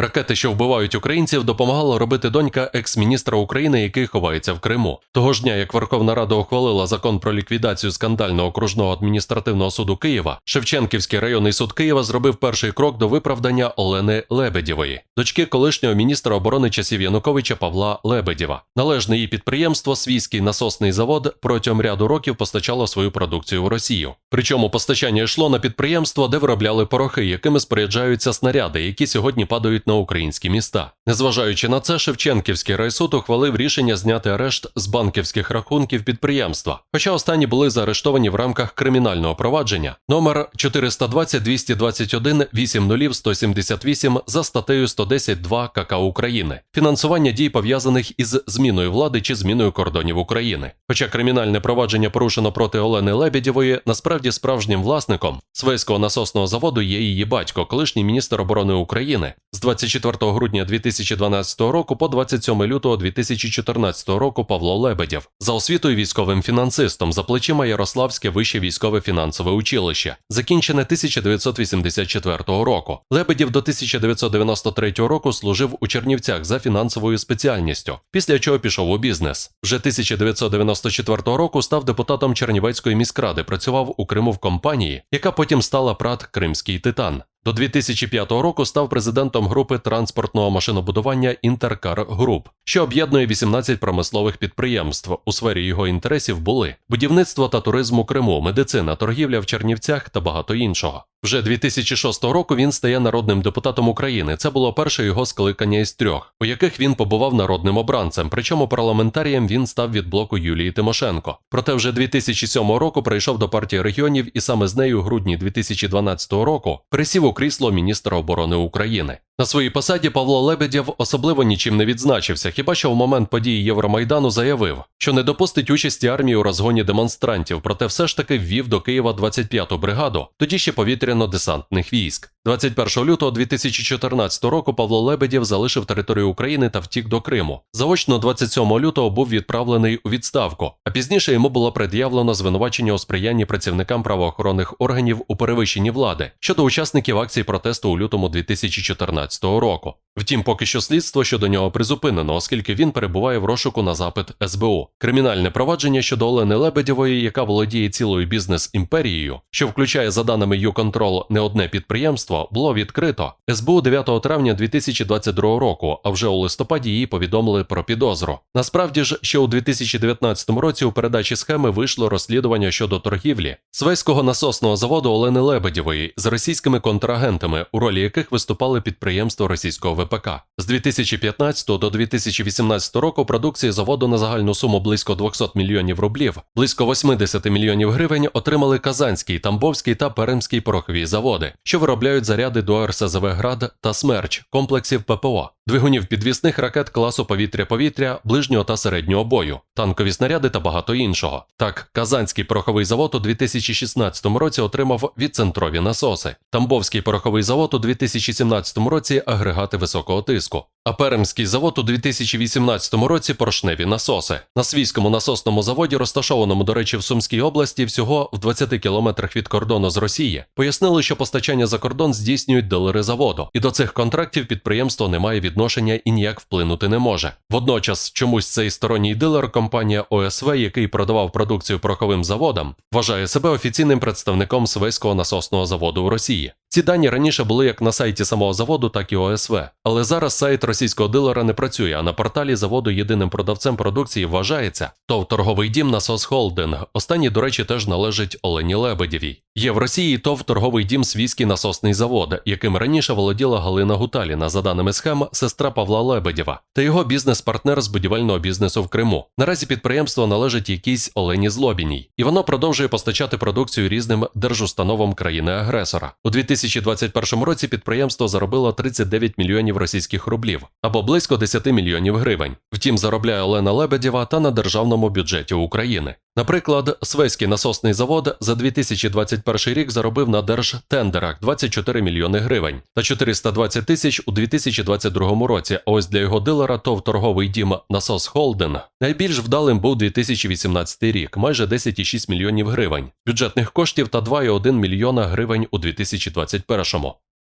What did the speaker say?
Ракети, що вбивають українців, допомагала робити донька екс-міністра України, який ховається в Криму. Того ж дня, як Верховна Рада ухвалила закон про ліквідацію скандального окружного адміністративного суду Києва, Шевченківський районний суд Києва зробив перший крок до виправдання Олени Лебедєвої, дочки колишнього міністра оборони часів Януковича Павла Лебедєва. Належне її підприємство, свійський насосний завод, протягом ряду років постачало свою продукцію в Росію. Причому постачання йшло на підприємство, де виробляли порохи, якими споряджаються снаряди, які сьогодні падають на українські міста. Незважаючи на це, Шевченківський райсуд ухвалив рішення зняти арешт з банківських рахунків підприємства. Хоча останні були заарештовані в рамках кримінального провадження номер 420 221 80178 за статтею 110.2 КК України фінансування дій пов'язаних із зміною влади чи зміною кордонів України. Хоча кримінальне провадження порушено проти Олени Лебедєвої, насправді справжнім власником Свейського насосного заводу є її батько, колишній міністр оборони України з 24 грудня 2012 року по 27 лютого 2014 року Павло Лебедєв за освітою військовим фінансистом за плечима Ярославське вище військове фінансове училище, закінчене 1984 року. Лебедєв до 1993 року служив у Чернівцях за фінансовою спеціальністю, після чого пішов у бізнес. Вже 1994 року став депутатом Чернівецької міськради, працював у Криму в компанії, яка потім стала ПРАТ Кримський Титан. До 2005 року став президентом групи транспортного машинобудування Інтеркар Груп, що об'єднує 18 промислових підприємств. У сфері його інтересів були будівництво та туризм у Криму, медицина, торгівля в Чернівцях та багато іншого. Вже 2006 року він стає народним депутатом України. Це було перше його скликання із трьох, у яких він побував народним обранцем. Причому парламентарієм він став від блоку Юлії Тимошенко. Проте вже 2007 року прийшов до партії регіонів і саме з нею у грудні 2012 року присів крісло міністра оборони України. На своїй посаді Павло Лебедєв особливо нічим не відзначився, хіба що в момент події Євромайдану заявив, що не допустить участі армії у розгоні демонстрантів, проте все ж таки ввів до Києва 25-ту бригаду, тоді ще повітряно-десантних військ. 21 лютого 2014 року Павло Лебедєв залишив територію України та втік до Криму. Заочно 27 лютого був відправлений у відставку, а пізніше йому було пред'явлено звинувачення у сприянні працівникам правоохоронних органів у перевищенні влади щодо учасників акцій протесту у лютому 2014 року. Втім, поки що слідство щодо нього призупинено, оскільки він перебуває в розшуку на запит СБУ. Кримінальне провадження щодо Олени Лебедєвої, яка володіє цілою бізнес-імперією, що включає за даними ЮКонтрол не одне підприємство, було відкрито СБУ 9 травня 2022 року. А вже у листопаді її повідомили про підозру. Насправді ж, ще у 2019 році у передачі схеми вийшло розслідування щодо торгівлі Свейського насосного заводу Олени Лебедєвої з російськими контрагентами, у ролі яких виступали підприємства російського ВПК. З 2015 до 2018 року продукції заводу на загальну суму близько 200 мільйонів рублів, близько 80 мільйонів гривень отримали Казанський, Тамбовський та Перемський порохові заводи, що виробляють заряди до РСЗВ «Град» та Смерч, комплексів ППО, двигунів підвісних ракет класу повітря-повітря, ближнього та середнього бою, танкові снаряди та багато іншого. Так, Казанський пороховий завод у 2016 році отримав відцентрові насоси, Тамбовський пороховий завод у 2017 році агрегати високого тиску. А Перемський завод у 2018 році поршневі насоси. На свійському насосному заводі, розташованому, до речі, в Сумській області, всього в 20 кілометрах від кордону з Росії, пояснили, що постачання за кордон здійснюють дилери заводу, і до цих контрактів підприємство не має відношення і ніяк вплинути не може. Водночас, чомусь цей сторонній дилер, компанія ОСВ, який продавав продукцію пороховим заводам, вважає себе офіційним представником Свейського насосного заводу у Росії. Ці дані раніше були як на сайті самого заводу, так і ОСВ. Але зараз сайт російського дилера не працює, а на порталі заводу єдиним продавцем продукції вважається ТОВ торговий дім Насос Холдинг. Останній, до речі, теж належить Олені Лебедєвій. Є в Росії ТОВ торговий дім Свійський насосний завод, яким раніше володіла Галина Гуталіна, за даними схем, сестра Павла Лебедєва, та його бізнес-партнер з будівельного бізнесу в Криму. Наразі підприємство належить якійсь Олені Злобіній, і воно продовжує постачати продукцію різним держустановам країни-агресора. У 2021 році підприємство заробило 39 мільйонів російських рублів, або близько 10 мільйонів гривень. Втім, заробляє Олена Лебедєва та на державному бюджеті України. Наприклад, Свеський насосний завод за 2021 рік заробив на держтендерах 24 мільйони гривень та 420 тисяч у 2022 році. А ось для його дилера ТОВ торговий дім Насос Холдинг найбільш вдалим був 2018 рік, майже 10,6 мільйонів гривень, бюджетних коштів та 2,1 мільйона гривень у 2021.